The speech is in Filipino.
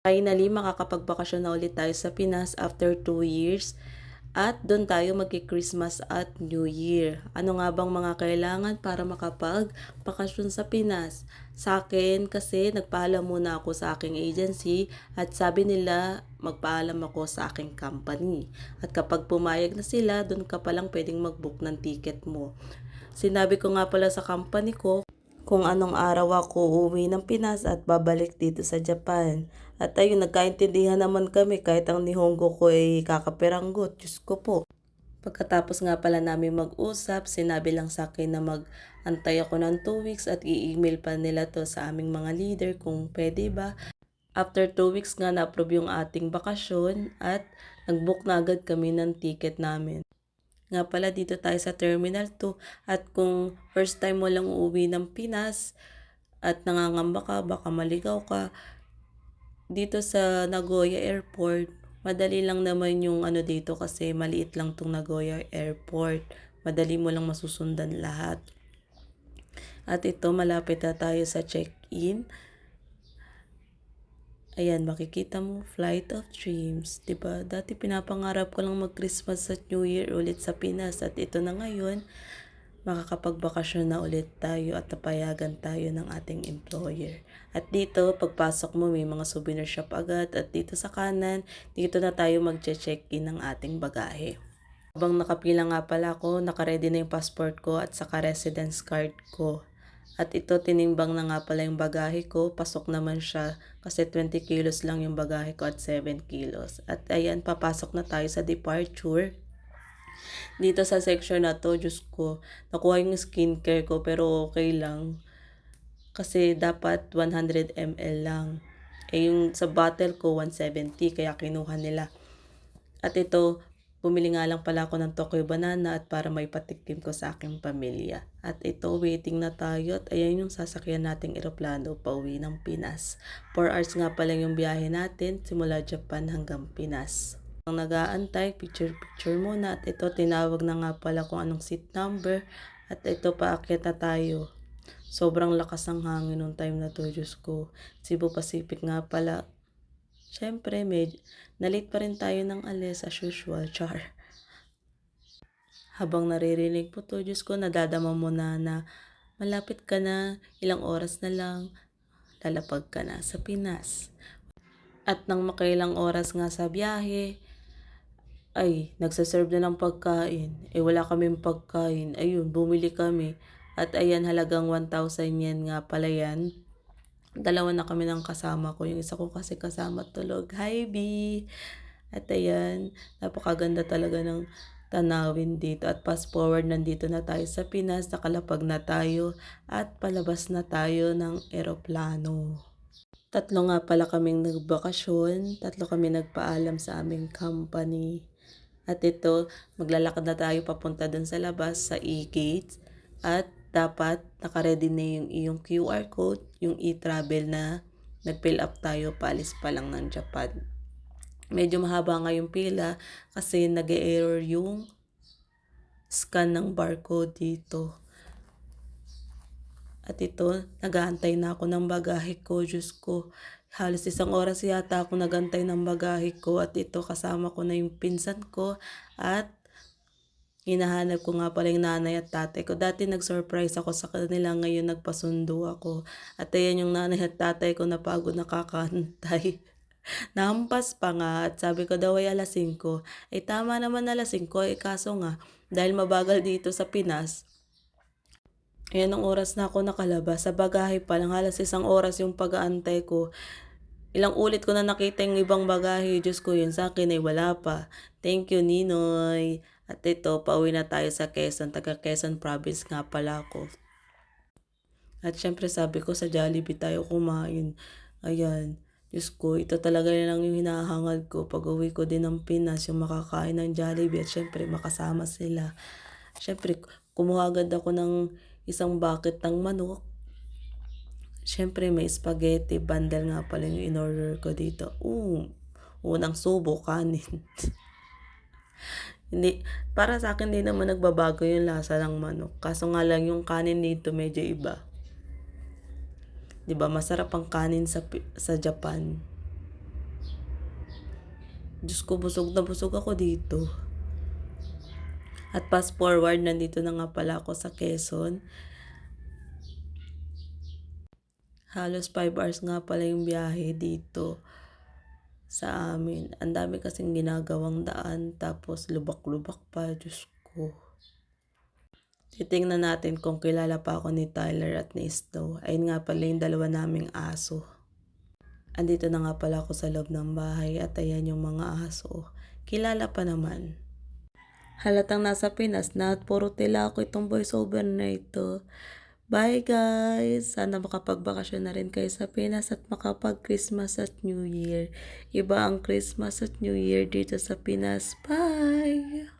Finally, makakapagbakasyon na ulit tayo sa Pinas after 2 years. At doon tayo magki-Christmas at New Year. Ano nga bang mga kailangan para makapag-bakasyon sa Pinas? Sa akin kasi nagpaalam muna ako sa aking agency at sabi nila magpaalam ako sa aking company. At kapag pumayag na sila, doon ka palang pwedeng mag-book ng ticket mo. Sinabi ko nga pala sa company ko kung anong araw ako uuwi ng Pinas at babalik dito sa Japan. At ayun, nagkaintindihan naman kami kahit ang Nihongo ko ay kakaperanggot. Diyos ko po. Pagkatapos nga pala namin mag-usap, sinabi lang sa akin na mag-antay ako ng 2 weeks at i-email pa nila to sa aming mga leader kung pwede ba. After 2 weeks nga na-approve yung ating bakasyon at nag-book na agad kami ng ticket namin. Nga pala dito tayo sa Terminal 2 at kung first time mo lang uuwi ng Pinas at nangangamba ka, baka maligaw ka, dito sa Nagoya Airport, madali lang naman yung ano dito kasi maliit lang tong Nagoya Airport. Madali mo lang masusundan lahat. At ito, malapit na tayo sa check-in. Ayan, makikita mo, Flight of Dreams. 'di ba Dati pinapangarap ko lang mag-Christmas at New Year ulit sa Pinas. At ito na ngayon, makakapagbakasyon na ulit tayo at napayagan tayo ng ating employer. At dito, pagpasok mo, may mga souvenir shop agad. At dito sa kanan, dito na tayo mag-check-in ng ating bagahe. Habang nakapila nga pala ako, nakaredy na yung passport ko at saka residence card ko. At ito, tinimbang na nga pala yung bagahe ko. Pasok naman siya kasi 20 kilos lang yung bagahe ko at 7 kilos. At ayan, papasok na tayo sa departure. Dito sa section na to, Diyos ko, nakuha yung skincare ko pero okay lang. Kasi dapat 100 ml lang. Eh yung sa bottle ko 170 kaya kinuha nila. At ito, bumili nga lang pala ako ng Tokyo Banana at para may patikim ko sa aking pamilya. At ito, waiting na tayo at ayan yung sasakyan nating eroplano pa uwi ng Pinas. 4 hours nga pala yung biyahe natin simula Japan hanggang Pinas. Ang nag-aantay, picture-picture muna. At ito, tinawag na nga pala kung anong seat number. At ito, paakyat na tayo. Sobrang lakas ng hangin nung time na to, Diyos ko. Cebu Pacific nga pala. Siyempre, med nalate pa rin tayo ng alis as usual, char. Habang naririnig po to, Diyos ko, nadadama mo na na malapit ka na, ilang oras na lang, lalapag ka na sa Pinas. At nang makailang oras nga sa biyahe, ay, nagsaserve na ng pagkain. Eh, wala kaming pagkain. Ayun, bumili kami. At ayan, halagang 1,000 yen nga pala yan. Dalawa na kami ng kasama ko. Yung isa ko kasi kasama tulog. Hi, B! At ayan, napakaganda talaga ng tanawin dito. At fast forward, nandito na tayo sa Pinas. Nakalapag na tayo. At palabas na tayo ng eroplano. Tatlo nga pala kaming nagbakasyon. Tatlo kami nagpaalam sa aming company. At ito, maglalakad na tayo papunta dun sa labas sa e-gates. At dapat nakaredy na yung iyong QR code, yung e-travel na nag-fill up tayo paalis pa lang ng Japan. Medyo mahaba nga yung pila kasi nag error yung scan ng barcode dito. At ito, nag-aantay na ako ng bagahe ko, Diyos ko. Halos isang oras yata ako nagantay ng bagahe ko at ito kasama ko na yung pinsan ko at hinahanap ko nga pala yung nanay at tatay ko. Dati nag-surprise ako sa kanila, ngayon nagpasundo ako. At ayan yung nanay at tatay ko na pagod nakakantay. Nahampas pa nga at sabi ko daw ay alas 5. Eh tama naman alas 5 eh kaso nga dahil mabagal dito sa Pinas, Ayan ang oras na ako nakalabas. Sa bagahe pa lang, halos isang oras yung pag-aantay ko. Ilang ulit ko na nakita yung ibang bagahe. Diyos ko, yun sa akin ay wala pa. Thank you, Ninoy. At ito, pauwi na tayo sa Quezon. Taga Quezon Province nga pala ako. At syempre sabi ko sa Jollibee tayo kumain. Ayan. Diyos ko, ito talaga lang yung hinahangad ko. Pag uwi ko din ng Pinas, yung makakain ng Jollibee. At syempre, makasama sila. Syempre, kumuha agad ako ng isang bucket ng manok. Siyempre, may spaghetti bundle nga pala yung in-order ko dito. Uh, unang subo, kanin. hindi, para sa akin, hindi naman nagbabago yung lasa ng manok. Kaso nga lang yung kanin dito medyo iba. 'Di ba Masarap ang kanin sa, sa Japan. Diyos ko, busog na busog ako dito. At fast forward, nandito na nga pala ako sa Quezon. Halos 5 hours nga pala yung biyahe dito sa amin. Ang dami kasing ginagawang daan, tapos lubak-lubak pa, Diyos ko. Titingnan natin kung kilala pa ako ni Tyler at ni Snow. Ayun nga pala yung dalawa naming aso. Andito na nga pala ako sa loob ng bahay at ayan yung mga aso. Kilala pa naman. Halatang nasa Pinas na at puro tila ako itong voiceover na ito. Bye guys! Sana makapagbakasyon na rin kayo sa Pinas at makapag-Christmas at New Year. Iba ang Christmas at New Year dito sa Pinas. Bye!